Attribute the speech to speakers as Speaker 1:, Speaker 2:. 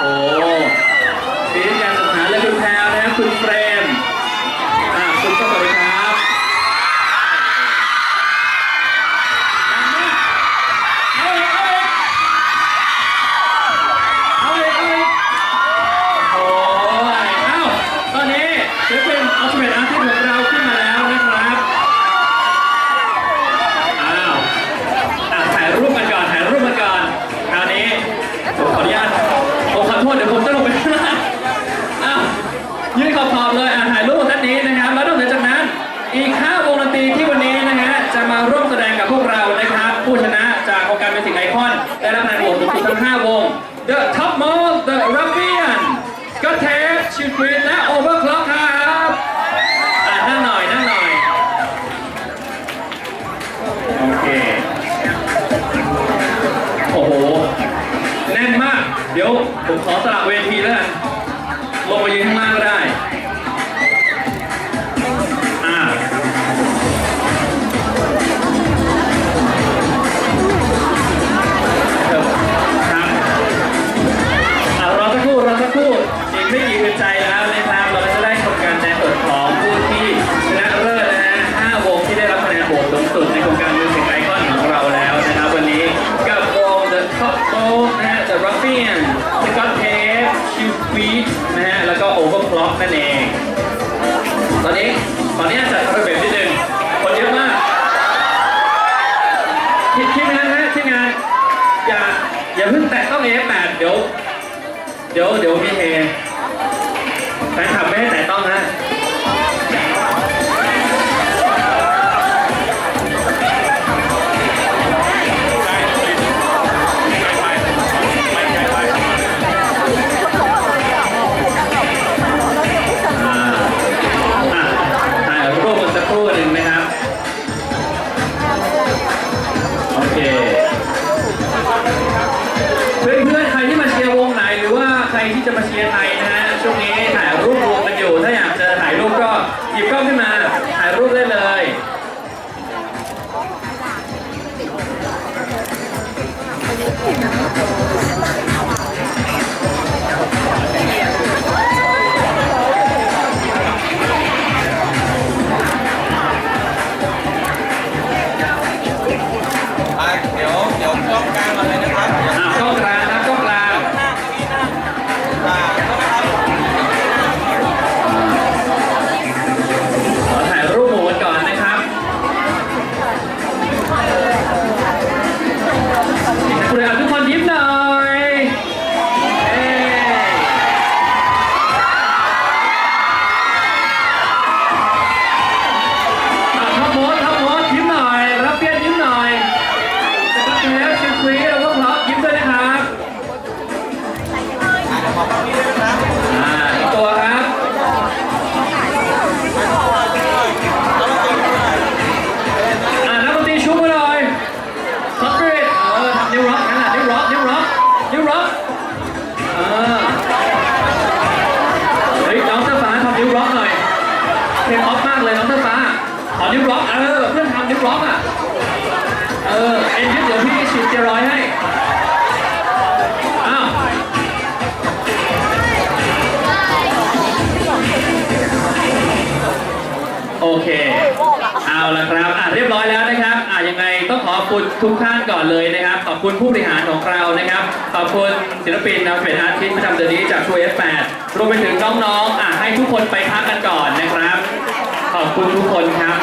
Speaker 1: โอ้ดีการศึกษาและคุณแพรวนะครับคุณเฟร 15 วง The Top Mall The Ruffian ก็เทปชิวกรีและ Overclock ครับนั่งหน่อยนั่งหน่อย โอเค โอ้โห แน่นมาก เดี๋ยวผมขอสลับเวทีแล้วลงมายืนข้างล่างก็ได้ ไม่กี่อึดใจแล้วนะครับ เราก็จะได้ชมการแสดงสดของผู้ที่ชนะเลิศนะฮะ5วงที่ได้รับคะแนนโหวตสูงสุดในโครงการมิวสิกไอคอนของเราแล้วนะครับ วันนี้กับวง The Top g o l นะฮะ The Ruffian Scott Tape Chill Tweet นะฮะ แล้วก็ Overclock นั่นเอง ตอนนี้ตอนนี้จัดระเบียบนิดนึงคนเยอะมากทีทีมงานฮะทีมงานอย่าอย่าเพิ่งแตะต้อง F8 เดี๋ยว เดี๋ยวเดี๋ยวมีเฮ ฟนคลับไม่ให้แตะต้องนะอ่าอะถ่ายรูปกันสักครู่หนึ่งนะครับ โอเค เพื่อนๆ ใครที่มาเชียร์วงไหนหรือว่าใครที่จะมาเชียร์ไทย ยิบกล้องขึ้นมาถ่ายรูปได้เลย
Speaker 2: เค เอา
Speaker 1: ละครับอะเรียบ
Speaker 2: ร้
Speaker 1: อยแล้วนะครับอะยังไงต้องขอบคุณทุกท่านก่อนเลยนะครับ ขอบคุณผู้บริหารของเรานะครับ ขอบคุณศิลปินนะเฟรนอาร์ติสประจำเดือนนี้จากช่วย F8 รวมไปถึงน้องๆอะให้ทุกคนไปพักกันก่อนนะครับ ขอบคุณทุกคนครับ